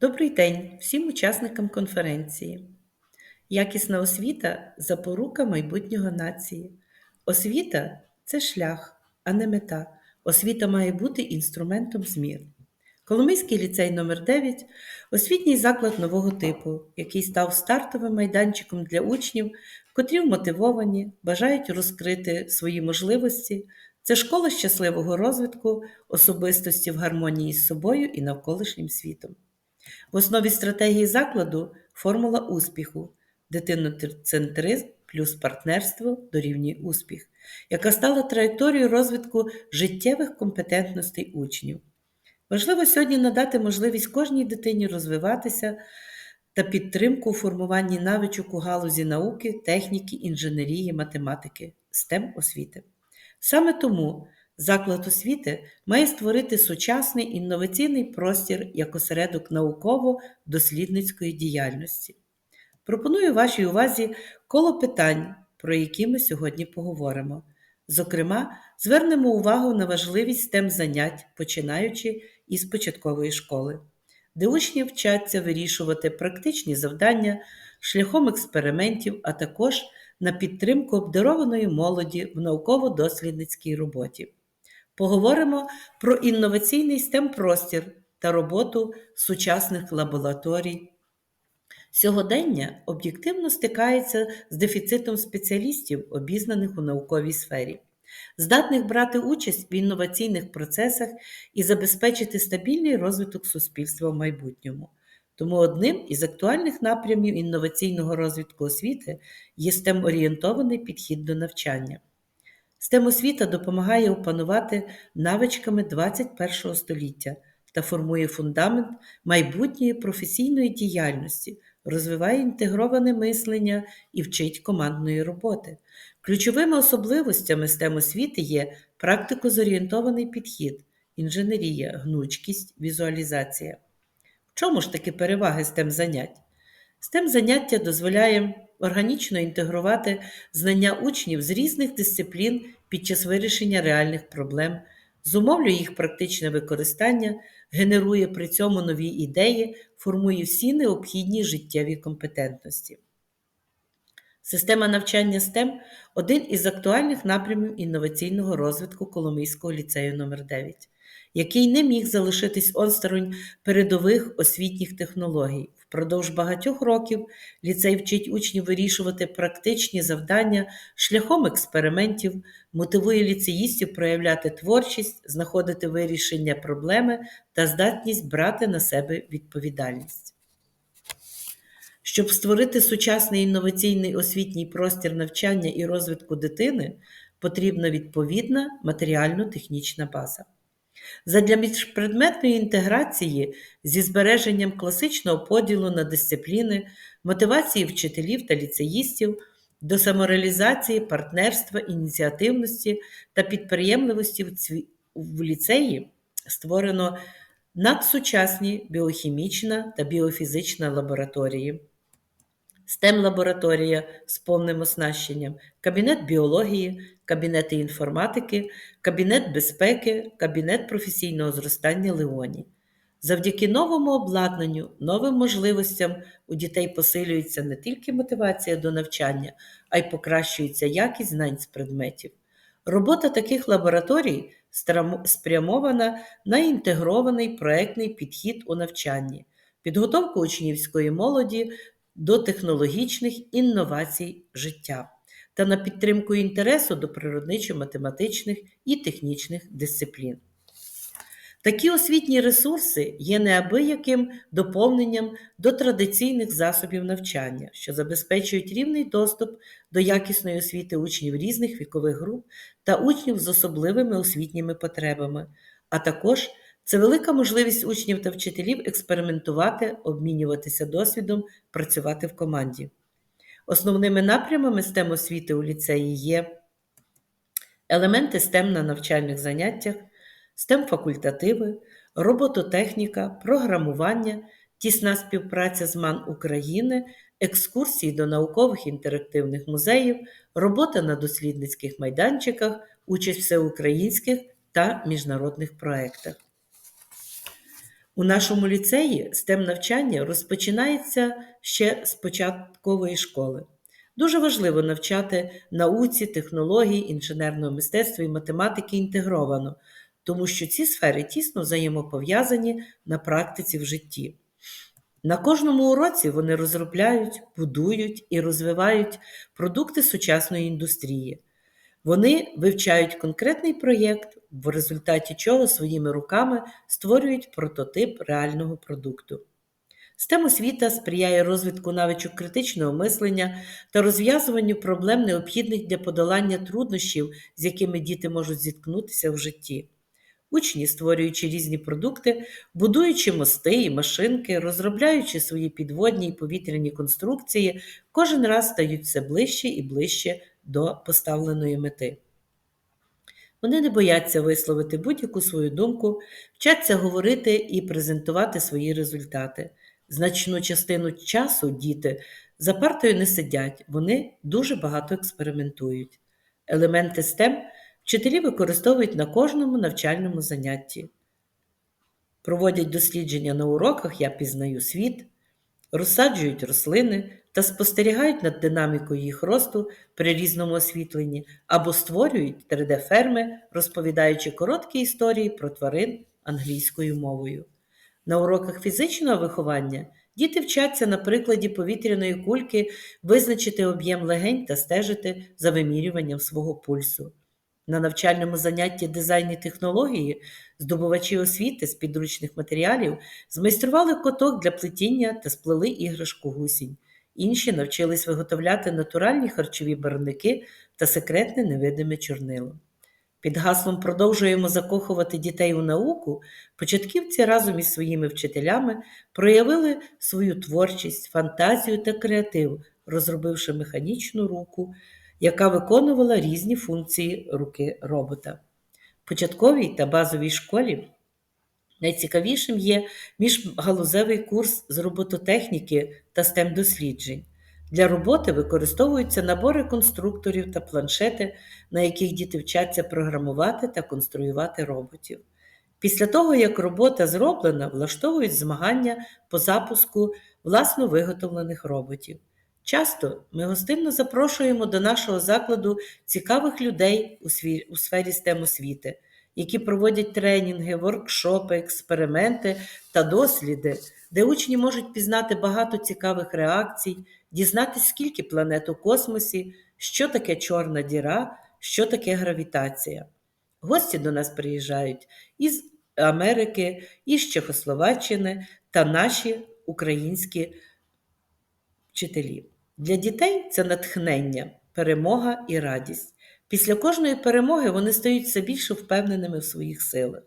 Добрий день всім учасникам конференції. Якісна освіта запорука майбутнього нації. Освіта це шлях, а не мета. Освіта має бути інструментом змін. Коломийський ліцей номер 9 освітній заклад нового типу, який став стартовим майданчиком для учнів, котрі вмотивовані, бажають розкрити свої можливості. Це школа щасливого розвитку, особистості в гармонії з собою і навколишнім світом. В основі стратегії закладу формула успіху, дитиноцентризм плюс партнерство дорівнює успіх, яка стала траєкторією розвитку життєвих компетентностей учнів. Важливо сьогодні надати можливість кожній дитині розвиватися та підтримку у формуванні навичок у галузі науки, техніки, інженерії, математики, STEM освіти. Саме тому заклад освіти має створити сучасний інноваційний простір як осередок науково-дослідницької діяльності. Пропоную вашій увазі коло питань, про які ми сьогодні поговоримо. Зокрема, звернемо увагу на важливість тем занять, починаючи із початкової школи, де учні вчаться вирішувати практичні завдання шляхом експериментів, а також на підтримку обдарованої молоді в науково-дослідницькій роботі. Поговоримо про інноваційний stem простір та роботу сучасних лабораторій. Сьогодення об'єктивно стикається з дефіцитом спеціалістів, обізнаних у науковій сфері, здатних брати участь в інноваційних процесах і забезпечити стабільний розвиток суспільства в майбутньому. Тому одним із актуальних напрямів інноваційного розвитку освіти є stem орієнтований підхід до навчання. STEM освіта допомагає опанувати навичками 21 століття та формує фундамент майбутньої професійної діяльності, розвиває інтегроване мислення і вчить командної роботи. Ключовими особливостями STEM освіти є практико-зорієнтований підхід, інженерія, гнучкість, візуалізація. В чому ж таки переваги STEM занять? STEM заняття дозволяє органічно інтегрувати знання учнів з різних дисциплін під час вирішення реальних проблем, зумовлює їх практичне використання, генерує при цьому нові ідеї, формує всі необхідні життєві компетентності. Система навчання STEM один із актуальних напрямів інноваційного розвитку Коломийського ліцею номер 9 який не міг залишитись осторонь передових освітніх технологій. Впродовж багатьох років ліцей вчить учнів вирішувати практичні завдання шляхом експериментів, мотивує ліцеїстів проявляти творчість, знаходити вирішення проблеми та здатність брати на себе відповідальність. Щоб створити сучасний інноваційний освітній простір навчання і розвитку дитини, потрібна відповідна матеріально-технічна база. Задля міжпредметної інтеграції зі збереженням класичного поділу на дисципліни, мотивації вчителів та ліцеїстів до самореалізації, партнерства, ініціативності та підприємливості в ліцеї створено надсучасні біохімічна та біофізична лабораторії. Stem лабораторія з повним оснащенням, кабінет біології, кабінети інформатики, кабінет безпеки, кабінет професійного зростання Леоні. Завдяки новому обладнанню, новим можливостям у дітей посилюється не тільки мотивація до навчання, а й покращується якість знань з предметів. Робота таких лабораторій спрямована на інтегрований проектний підхід у навчанні, підготовку учнівської молоді до технологічних інновацій життя та на підтримку інтересу до природничо-математичних і технічних дисциплін. Такі освітні ресурси є неабияким доповненням до традиційних засобів навчання, що забезпечують рівний доступ до якісної освіти учнів різних вікових груп та учнів з особливими освітніми потребами, а також це велика можливість учнів та вчителів експериментувати, обмінюватися досвідом, працювати в команді. Основними напрямами STEM освіти у ліцеї є елементи STEM на навчальних заняттях, STEM факультативи, робототехніка, програмування, тісна співпраця з МАН України, екскурсії до наукових інтерактивних музеїв, робота на дослідницьких майданчиках, участь в всеукраїнських та міжнародних проєктах. У нашому ліцеї STEM навчання розпочинається ще з початкової школи. Дуже важливо навчати науці, технологій, інженерного мистецтва і математики інтегровано, тому що ці сфери тісно взаємопов'язані на практиці в житті. На кожному уроці вони розробляють, будують і розвивають продукти сучасної індустрії. Вони вивчають конкретний проєкт, в результаті чого своїми руками створюють прототип реального продукту. STEM освіта сприяє розвитку навичок критичного мислення та розв'язуванню проблем, необхідних для подолання труднощів, з якими діти можуть зіткнутися в житті. Учні, створюючи різні продукти, будуючи мости і машинки, розробляючи свої підводні і повітряні конструкції, кожен раз стають все ближче і ближче до поставленої мети. Вони не бояться висловити будь-яку свою думку, вчаться говорити і презентувати свої результати. Значну частину часу діти за партою не сидять, вони дуже багато експериментують. Елементи STEM вчителі використовують на кожному навчальному занятті. Проводять дослідження на уроках Я пізнаю світ, розсаджують рослини та спостерігають над динамікою їх росту при різному освітленні або створюють 3D-ферми, розповідаючи короткі історії про тварин англійською мовою. На уроках фізичного виховання діти вчаться на прикладі повітряної кульки визначити об'єм легень та стежити за вимірюванням свого пульсу. На навчальному занятті дизайн і технології здобувачі освіти з підручних матеріалів змайстрували коток для плетіння та сплели іграшку гусінь. Інші навчились виготовляти натуральні харчові барвники та секретне невидиме чорнило. Під гаслом продовжуємо закохувати дітей у науку, початківці разом із своїми вчителями проявили свою творчість, фантазію та креатив, розробивши механічну руку, яка виконувала різні функції руки робота. В початковій та базовій школі найцікавішим є міжгалузевий курс з робототехніки та STEM досліджень. Для роботи використовуються набори конструкторів та планшети, на яких діти вчаться програмувати та конструювати роботів. Після того, як робота зроблена, влаштовують змагання по запуску власно виготовлених роботів. Часто ми гостинно запрошуємо до нашого закладу цікавих людей у, сві... у сфері STEM освіти, які проводять тренінги, воркшопи, експерименти та досліди, де учні можуть пізнати багато цікавих реакцій, дізнатися, скільки планет у космосі, що таке чорна діра, що таке гравітація. Гості до нас приїжджають із Америки, із Чехословаччини та наші українські вчителі. Для дітей це натхнення, перемога і радість. Після кожної перемоги вони стають все більше впевненими в своїх силах.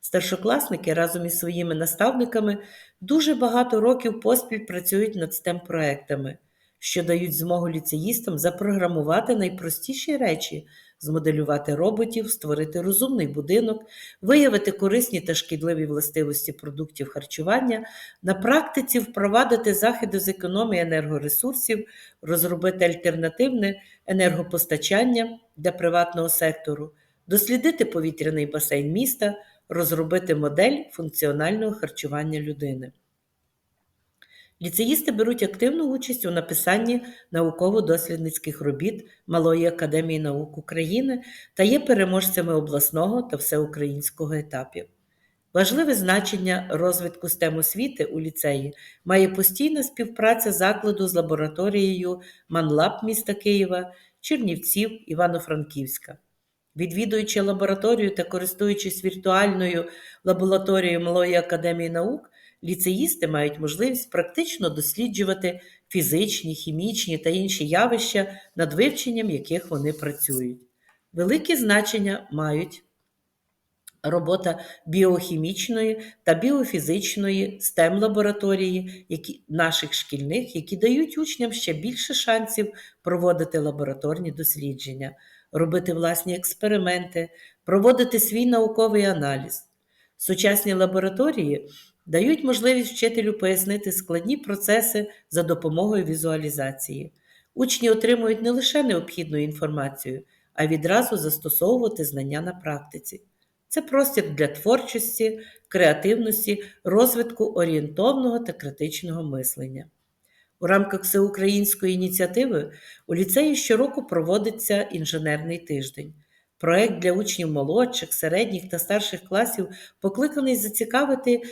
Старшокласники разом із своїми наставниками дуже багато років поспіль працюють над stem проектами що дають змогу ліцеїстам запрограмувати найпростіші речі, змоделювати роботів, створити розумний будинок, виявити корисні та шкідливі властивості продуктів харчування, на практиці впровадити заходи з економії енергоресурсів, розробити альтернативне енергопостачання для приватного сектору, дослідити повітряний басейн міста, розробити модель функціонального харчування людини. Ліцеїсти беруть активну участь у написанні науково-дослідницьких робіт Малої академії наук України та є переможцями обласного та всеукраїнського етапів. Важливе значення розвитку STEM освіти у ліцеї має постійна співпраця закладу з лабораторією Манлаб міста Києва, Чернівців, Івано-Франківська. Відвідуючи лабораторію та користуючись віртуальною лабораторією Малої академії наук, ліцеїсти мають можливість практично досліджувати фізичні, хімічні та інші явища, над вивченням яких вони працюють. Велике значення мають робота біохімічної та біофізичної stem лабораторії наших шкільних, які дають учням ще більше шансів проводити лабораторні дослідження, робити власні експерименти, проводити свій науковий аналіз. Сучасні лабораторії дають можливість вчителю пояснити складні процеси за допомогою візуалізації. Учні отримують не лише необхідну інформацію, а відразу застосовувати знання на практиці. Це простір для творчості, креативності, розвитку орієнтовного та критичного мислення. У рамках всеукраїнської ініціативи у ліцеї щороку проводиться інженерний тиждень. Проект для учнів молодших, середніх та старших класів покликаний зацікавити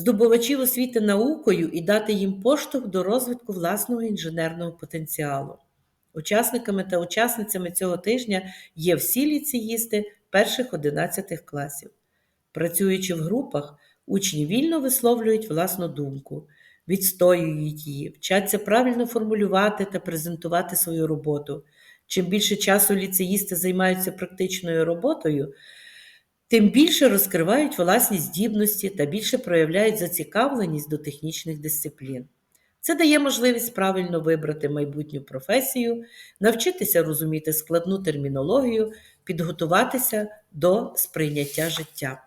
здобувачів освіти наукою і дати їм поштовх до розвитку власного інженерного потенціалу. Учасниками та учасницями цього тижня є всі ліцеїсти перших 11 класів. Працюючи в групах, учні вільно висловлюють власну думку, відстоюють її, вчаться правильно формулювати та презентувати свою роботу. Чим більше часу ліцеїсти займаються практичною роботою, тим більше розкривають власні здібності та більше проявляють зацікавленість до технічних дисциплін. Це дає можливість правильно вибрати майбутню професію, навчитися розуміти складну термінологію, підготуватися до сприйняття життя.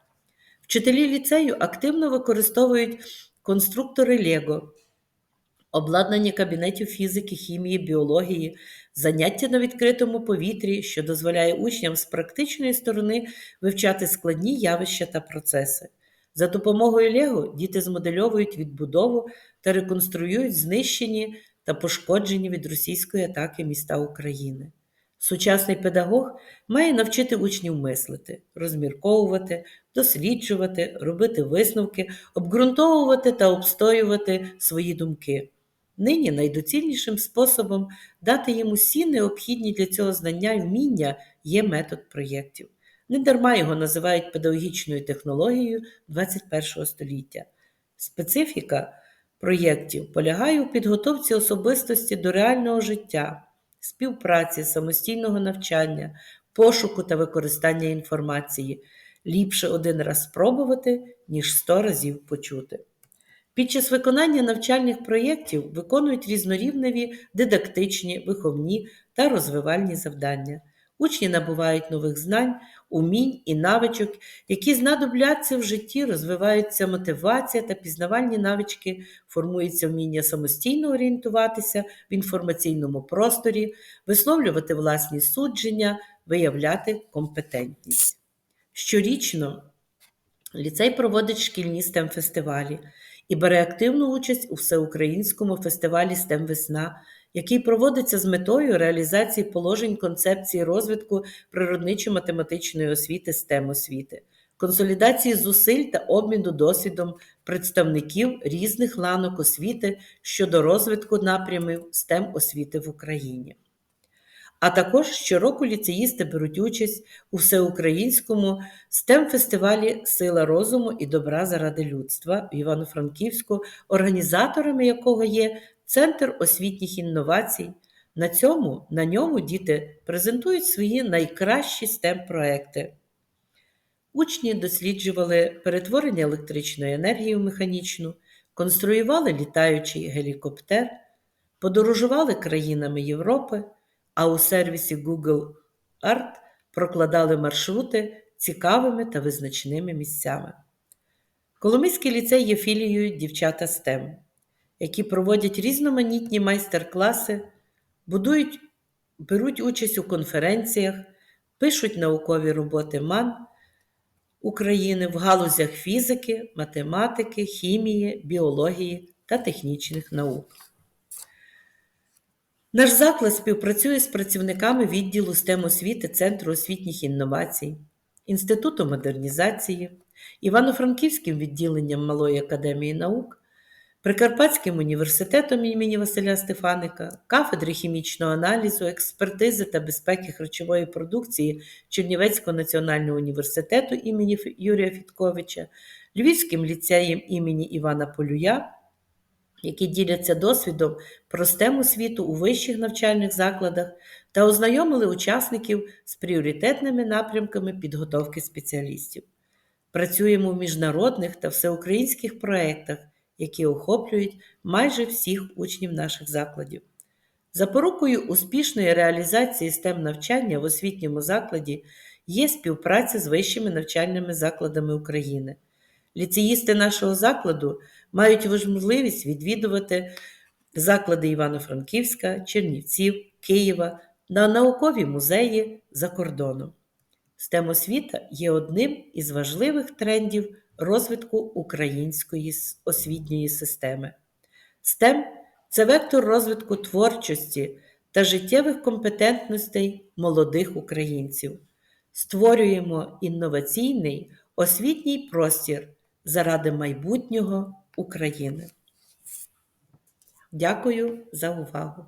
Вчителі ліцею активно використовують конструктори Лего, обладнання кабінетів фізики, хімії, біології, заняття на відкритому повітрі, що дозволяє учням з практичної сторони вивчати складні явища та процеси. За допомогою Лего діти змодельовують відбудову та реконструюють знищені та пошкоджені від російської атаки міста України. Сучасний педагог має навчити учнів мислити, розмірковувати, досліджувати, робити висновки, обґрунтовувати та обстоювати свої думки. Нині найдоцільнішим способом дати їм усі необхідні для цього знання і вміння є метод проєктів. Недарма його називають педагогічною технологією 21 століття. Специфіка проєктів полягає у підготовці особистості до реального життя, співпраці, самостійного навчання, пошуку та використання інформації. Ліпше один раз спробувати, ніж сто разів почути. Під час виконання навчальних проєктів виконують різнорівневі дидактичні, виховні та розвивальні завдання. Учні набувають нових знань, умінь і навичок, які знадобляться в житті, розвиваються мотивація та пізнавальні навички, формується вміння самостійно орієнтуватися в інформаційному просторі, висловлювати власні судження, виявляти компетентність. Щорічно ліцей проводить шкільні STEM-фестивалі і бере активну участь у всеукраїнському фестивалі STEM Весна, який проводиться з метою реалізації положень концепції розвитку природничо-математичної освіти STEM освіти, консолідації зусиль та обміну досвідом представників різних ланок освіти щодо розвитку напрямів STEM освіти в Україні. А також щороку ліцеїсти беруть участь у всеукраїнському STEM-фестивалі Сила розуму і добра заради людства в Івано-Франківську, організаторами якого є Центр освітніх інновацій. На цьому, на ньому діти презентують свої найкращі STEM-проекти. Учні досліджували перетворення електричної енергії в механічну, конструювали літаючий гелікоптер, подорожували країнами Європи а у сервісі Google Art прокладали маршрути цікавими та визначними місцями. Коломийський ліцей є філією дівчата STEM, які проводять різноманітні майстер-класи, будують, беруть участь у конференціях, пишуть наукові роботи МАН України в галузях фізики, математики, хімії, біології та технічних наук. Наш заклад співпрацює з працівниками відділу STEM освіти Центру освітніх інновацій, Інституту модернізації, Івано-Франківським відділенням Малої академії наук, Прикарпатським університетом імені Василя Стефаника, кафедри хімічного аналізу, експертизи та безпеки харчової продукції Чернівецького національного університету імені Юрія Фітковича, Львівським ліцеєм імені Івана Полюя які діляться досвідом про STEM світу у вищих навчальних закладах та ознайомили учасників з пріоритетними напрямками підготовки спеціалістів. Працюємо в міжнародних та всеукраїнських проєктах, які охоплюють майже всіх учнів наших закладів. Запорукою успішної реалізації STEM навчання в освітньому закладі є співпраця з вищими навчальними закладами України. Ліцеїсти нашого закладу мають можливість відвідувати заклади Івано-Франківська, Чернівців, Києва на наукові музеї за кордоном. STEM освіта є одним із важливих трендів розвитку української освітньої системи. STEM – це вектор розвитку творчості та життєвих компетентностей молодих українців. Створюємо інноваційний освітній простір заради майбутнього України. Дякую за увагу!